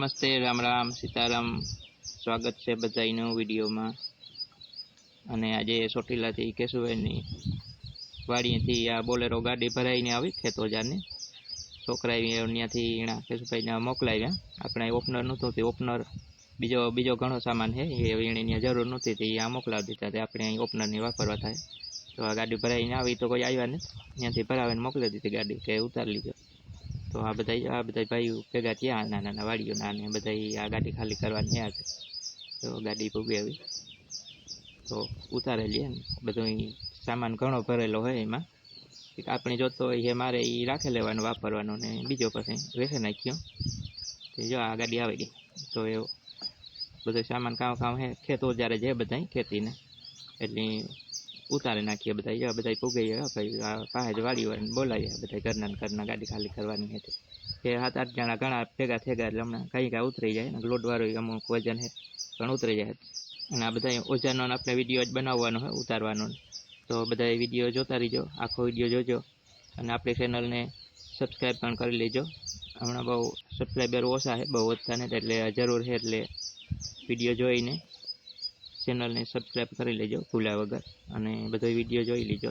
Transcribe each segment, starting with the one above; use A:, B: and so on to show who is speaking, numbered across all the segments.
A: નમસ્તે, રામ રામ, સીતારામ. સ્વાગત છે બધાનું વિડીયોમાં. અને આજે ચોટીલાથી કેશુભાઈની વાડીએથી આ બોલેરો ગાડી ભરાઈને આવી ખેતોજારની છોકરા ત્યાંથી એના કેશુભાઈને મોકલાવ્યા. આપણે ઓપનર નહોતું તે ઓપનર. બીજો બીજો ઘણો સામાન છે, એ એની ત્યાં જરૂર નહોતી તે આ મોકલાવી દીધા તે આપણે અહીં ઓપનરની વાપરવા થાય. તો આ ગાડી ભરાઈને આવી તો કોઈ આવ્યા ને ત્યાંથી ભરાવીને મોકલી દીધી ગાડી કે ઉતારી લીધો. તો આ બધા આ બધા ભાઈઓ ભેગા થયા, નાના નાના વાડીઓના અને બધા આ ગાડી ખાલી કરવાની છે. તો ગાડી પૂગી આવી. તો ઉતારેલી ને બધો સામાન ઘણો ભરેલો હોય એમાં. આપણે જોતો હોય એ મારે એ રાખી લેવાનો, વાપરવાનો ને બીજો પછી વેસે નાખ્યો. તો જો આ ગાડી આવી ગઈ. તો એવો બધો સામાન કામ કામ હે, ખેતો જ્યારે છે બધા ખેતીને. એટલે ઉતારી નાખીએ બધા એવા બધા પૂગી ગયા ભાઈ, આ પાસે વાડી હોય બોલાવીએ બધા ઘરના ઘરના ગાડી ખાલી કરવાની હતી કે સાત આઠ જણા ઘણા ભેગા થઈ ગયા એટલે હમણાં કંઈ કાંઈ ઉતરી જાય ને લોડવાળો અમુક વજન છે, પણ ઉતરી જાય. અને આ બધા ઓજાનો આપણે વીડિયો જ બનાવવાનો હોય, ઉતારવાનો. તો બધા વીડિયો જોતા રહીજો, આખો વીડિયો જોજો. અને આપણી ચેનલને સબસ્ક્રાઈબ પણ કરી લેજો. હમણાં બહુ સબસ્ક્રાઈબર ઓછા છે, બહુ વધતા નથી એટલે જરૂર છે એટલે વીડિયો જોઈને ચેનલને સબસ્ક્રાઈબ કરી લેજો ભૂલ્યા વગર અને બધો વીડિયો જોઈ લેજો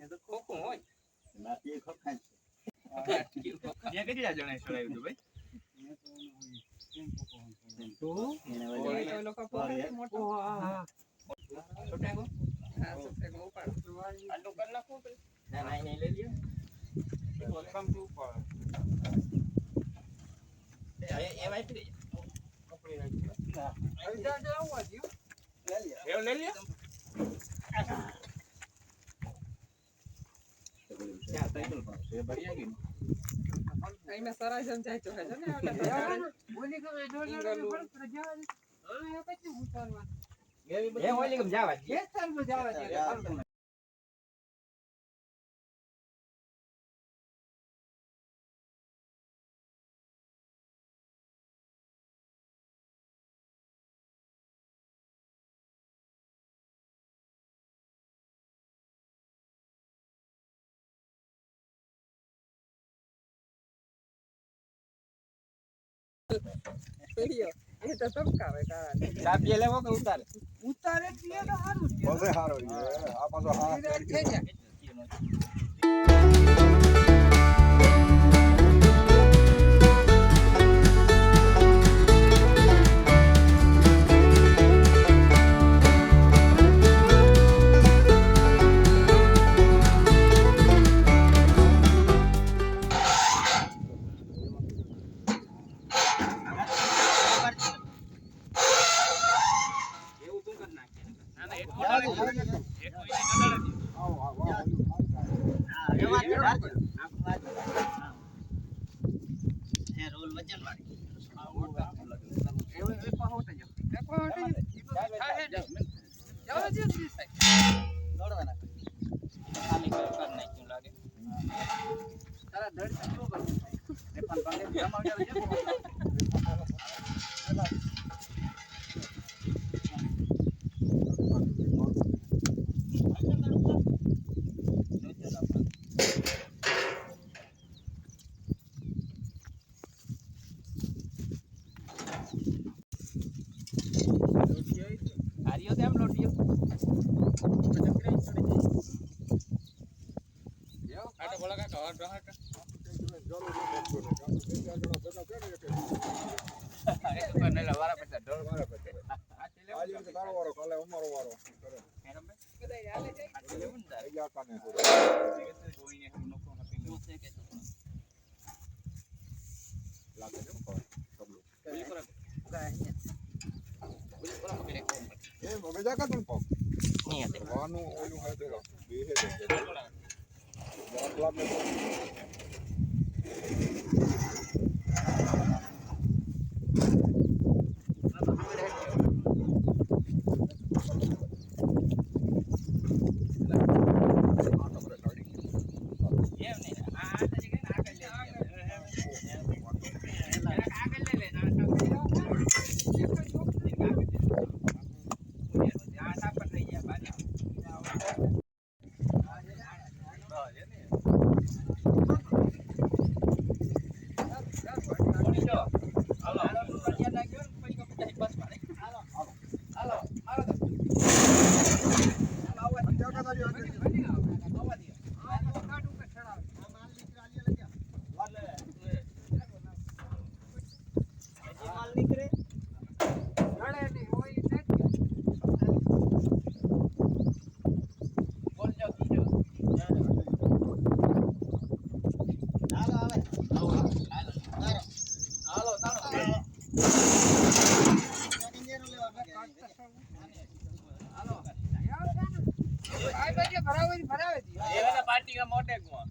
A: ખોખું હોય ત્યાં કેટલા જણા ચડાવ્યું હતું ભાઈ છોટા ગો આટલું કરી નાખું પછી? ના ના એને લઈ લ્યો એ- એમાંય ફરી જાય. એવું લઈ લ્યો સાયકલ પર છે, ભરી આવી ને.
B: એમાં સરાજન જાય તો હે ને
A: એ ઓલી કેમ જવા દે?
B: એ તો ધમકાવે કાળા
A: ચાપીએ લેવો કે ઉતારે.
B: ઉતારે પીએ તો સારું
C: હારો છે. આ પાછો હાથ
B: Ini ada. Anu, oyu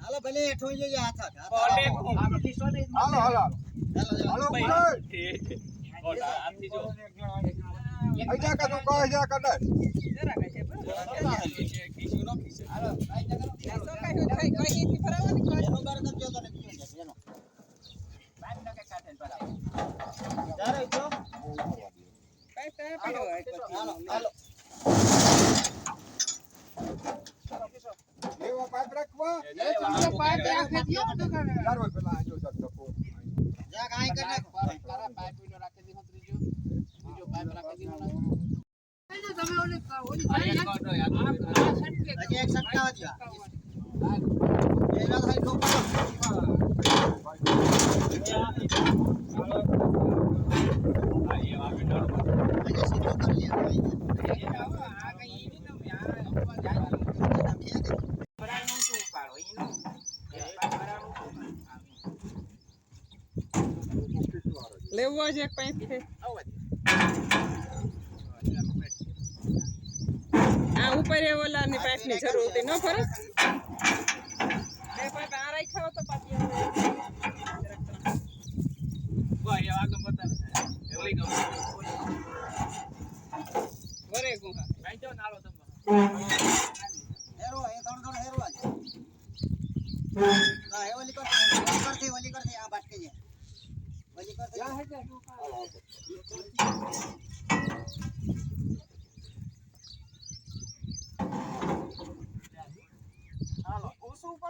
D: હાલો ભલે હેઠો જઈએ હાથ હાથ. હાથ
A: ઓલે.
C: હાલો હાલો. હાલો
D: હાલો,
C: હાલો.
D: હાલો.
C: ભાઈ. આઈ જા. કા તું કહે જા
B: કોઈ કોઈ
D: બાર તો ને.
B: કાંઈ પડ્યો પછી.
D: હાલો, હાલો.
C: એવો પાઇપ રાખવા.
B: પાઇપ રાખી દ્યો ને દુકાને.
C: પેલા આજો સર તપો
D: જા કાંઈ કરી નાખો.
B: તમે ઓલી ઓલી ભાઈ આ- આ સટકે
D: હજી એક સટકાવા દ્યો. એ વાત હારી ઠોકો. હજી સીધો કરી લે. આવી જાય.
B: લેવો છે પાઇપ છે આ ઉપર એ ઓલાની પાઇપની જરૂર હતી ન ખરો? બે પાઇપ આ રાખ્યા તો પાછી વરે ગુહા
D: હેરો, એ થોડું થોડું હેરવા દે. હા, એ ઓલી કરતી, ઓલી કરતી, ઓલી કરતી, આ બાટકી છે. ઓલી કરતી. હા, એ. હા, એ, એ બાટકો રાખી દ્યો, બાટકો. હાલો, જવા દે. ભરવા દે.
B: ઘડીકમાં તો દે કઈ પડે
D: કાંઈ પડે નહીં. એ લાગ રેવા દ્યો રમભાઈ, લાગ રેવા દે. તું આ રોગો ધક્કો રાખ. નમાવો. નમાવો. ફેરી વાર દીજો મેં કીધું.
C: ઓવર હો તકો મારો
D: કીધું ફેરી વાર દીજો. અટવા દ્યો પહેલા. હા, લઈ જાઓ ધીરે.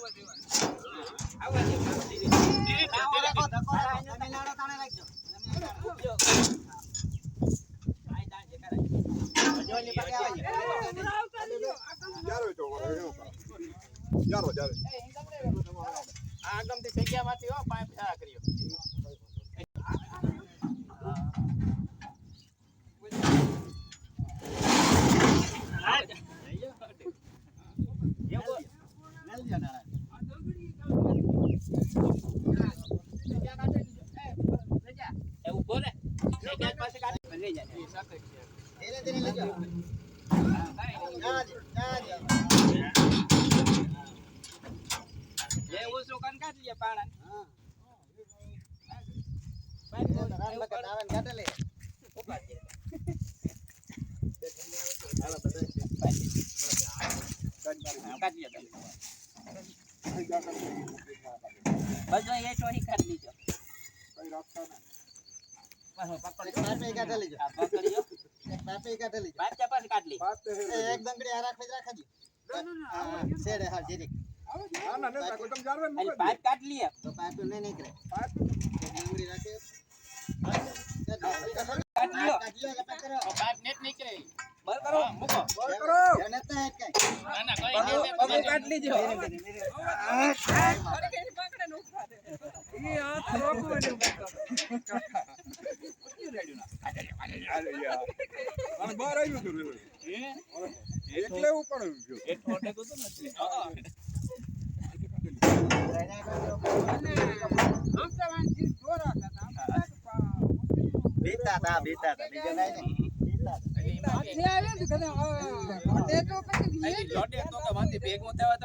B: આ તો
D: ઈ કર રાખ. હારો, હારો.
B: સીધું સીધું આવવા દેવાનું.
D: ધક્કો રાખો, ધક્કો રાખો. તમે લાડો તાણે રાખજો. તમે લાડો. હજી ઓલી પાસે આવે છે.
B: એ, હમણાં આવતા રહેજો. આ કામ
C: ચાલો તો એવું કરો ચાલો ચાલો
A: આગમથી જગ્યામાંથી હો પાઇપ સારા કર્યો
D: મેલ દ્યો નાના.
A: એ ઊભો રે જગ્યા પાસે કાઢી લઈ જાય
D: ધીરે ધીરે લેજો. જા દે, જા દે.
A: જે ઓછો કન કાઢી લે પાણા
D: હા. એ કાઢે લે.
C: જા કર દે.
D: બધો એ તો હી કાઢી લીજો
C: કઈ.
D: પકડી કાઢ
C: લીએ તો પાઇપ નહીં રાખો.
D: નીકળે પાઇપ ડુંગળી મૂકો
C: ઉપર આવી ગયો.
D: એક ફોટે કુતું નથી
B: અને આમ તો વાંચી દોરા હતા. આમ તો મોઢે તો.
D: લોટે તો કે વાંચી ભેગું થવા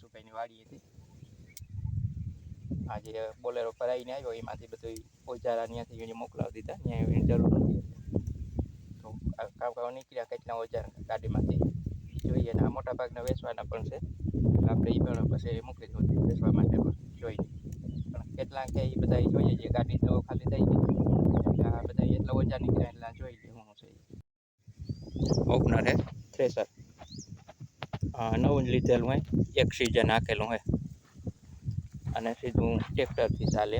A: ચોટીલાથી કે સુભાઈની વાડી હતી. આજે બોલેરો ભરાઈને આવ્યો, એમાંથી બધું ઓજારા ત્યાંથી એને મોકલાવી દીધા ત્યાં એની જરૂર નથી તો કામ કામ નીકળ્યા કેટલા ઓજાર ગાડીમાંથી. જોઈએ ને આ મોટા ભાગના વેચવાના પણ છે. આપણે એ પણ પછી મૂકી દઉં વેચવા માટે પણ જોઈએ પણ કેટલા કે એ બધા જોઈએ છે, ગાડી તો ખાલી થઈ ગઈ. આ બધા એટલા ઓજાર નીકળ્યા, એટલા જોઈ લે હું છે. ઓપનર હે? થ્રેસર. નવું જ લીધેલું હોય, એક સીઝન નાખેલું હોય. અને સીધું ટ્રેક્ટરથી ચાલે.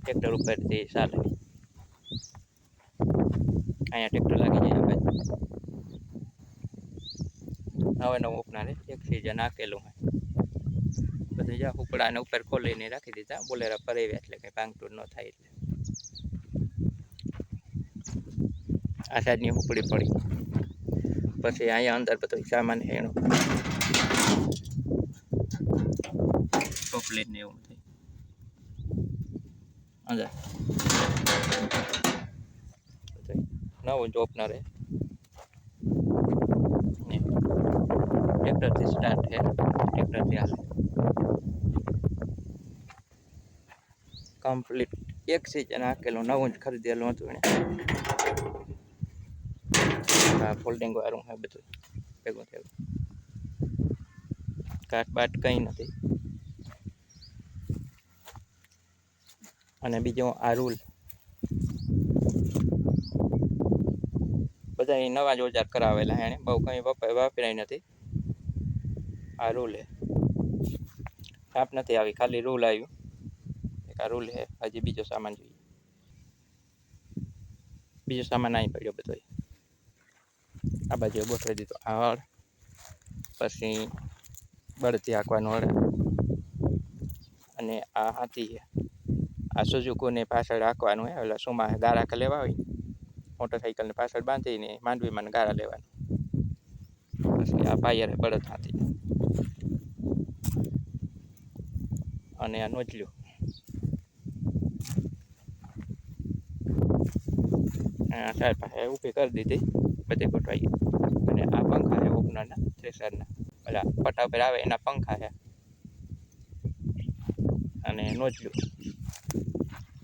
A: ટ્રેક્ટર ઉપરથી ચાલે. અહીંયા ટ્રેક્ટર લાગી જાય આપણે હવે નવું ઉપનારે એક સીઝન નાખેલું હોય. બધું જ્યાં ઉપડાને ઉપર ખોલીને રાખી દીધા, બોલેરા પરેવ્યા એટલે કંઈ ભાંગતૂર ન થાય એટલે. આ સાઈડની ઉપડી પડી. પછી અહીંયા અંદર બધો સામાન છે ચોપલેટ ને એવું થાય અંદર. નવું જ ઓપનર છે ટ્રેક્ટરથી સ્ટાર્ટ છે. ટ્રેક્ટરથી હાલે. કમ્પ્લીટ એક સીઝન આકેલું નવું જ ખરીદેલું હતું એને આ ફોલ્ડિંગ વાળું છે બધું ભેગું થયું કાટ બાટ કંઈ નથી. અને બીજો આ રૂલ બધા નવા જ ઓજાર કરાવેલા એણે બહુ કંઈ વપ- વાપરાય નથી. આ રૂલ હે સાપ નથી આવી, ખાલી રૂલ આવ્યું. એક આ રૂલ હે હજી બીજો સામાન જોઈએ. બીજો સામાન અહીં પડ્યો બધો આ બાજુ ગોઠવી દીધો. આ હળ, પછી બળતી હાંકવાનું હળ. અને આ હાથી આ સુઝુકુને પાછળ હાંકવાનું હોય એટલે સુમાં ગારા લેવા હોય મોટરસાઇકલને પાછળ બાંધીને માંડવીમાં ગારા લેવાનું. પછી આ પાયરે હે બળદ હાથી. અને આ નોચલ્યું સાહેબ પાસે ઊભી કરી દીધી. બધી ગોઠવાઈ થ્રેસરના ઓલા પટા ઉપર આવે, એના પંખા છે. અને નોચલ્યું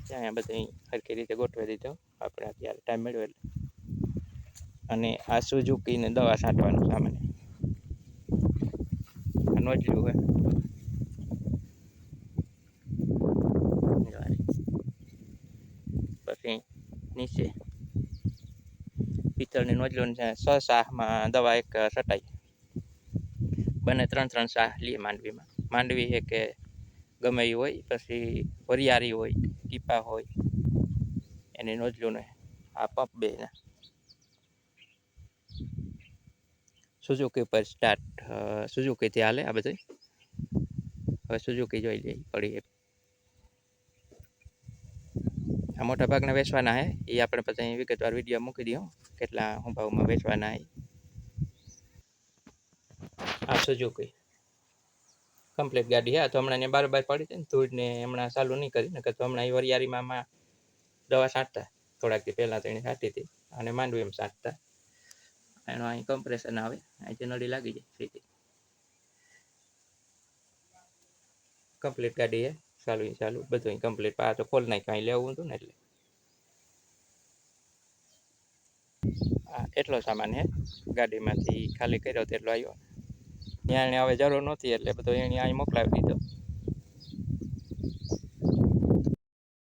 A: ત્યાં બધું સરખી રીતે ગોઠવી દીધો. આપણે અત્યારે ટાઈમ મળ્યો એટલે. અને આ સુઝુકીને દવા છાંટવાનું સામાન્ય આ નોચલ્યું હોય પછી નીચે. પિત્તળની નોચલું છે સ સાહમાં દવા એક છટાઈ બને ત્રણ ત્રણ શાહ લઈએ માંડવીમાં. માંડવી છે કે ગમે એ હોય, પછી વરિયાળી હોય, ટીપા હોય, એની નોચલું ને આ પંપ બે ને. સુઝુકી પર સ્ટાર્ટ સુઝુકીથી હાલે આ બધું હવે સુઝુકી જોઈ લઈએ પડી આ મોટા ભાગના વેચવાના હે એ આપણે પછી વિગતવાર વીડિયો મૂકી દઉં કેટલા હું ભાવમાં વેચવાના હે. આ સુઝુકી કમ્પ્લીટ ગાડી હે તો હમણાં બાર બાર પડી હતી ને, ધૂળને હમણાં ચાલુ નહીં કરી, નકર તો હમણાં એ વરિયાળીમાં દવા છાંટતા, થોડાક દી પહેલાં તો એને છાંટી હતી, અને માંડવી એમ છાંટતા. એનો અહીં કમ્પ્રેશન આવે અહીંથી નળી લાગી જાય સીધી કમ્પ્લીટ ગાડી હે, ચાલુ ચાલુ, બધું કમ્પ્લીટ આ તો ખોલ નાખ્યું, અહીં લેવું હતું ને એટલે. એટલો સામાન હે, ગાડીમાંથી ખાલી કર્યો તેટલો આવ્યો. ત્યાં એને હવે જરૂર નહોતી એટલે બધો એને અહીં મોકલાવી દીધો.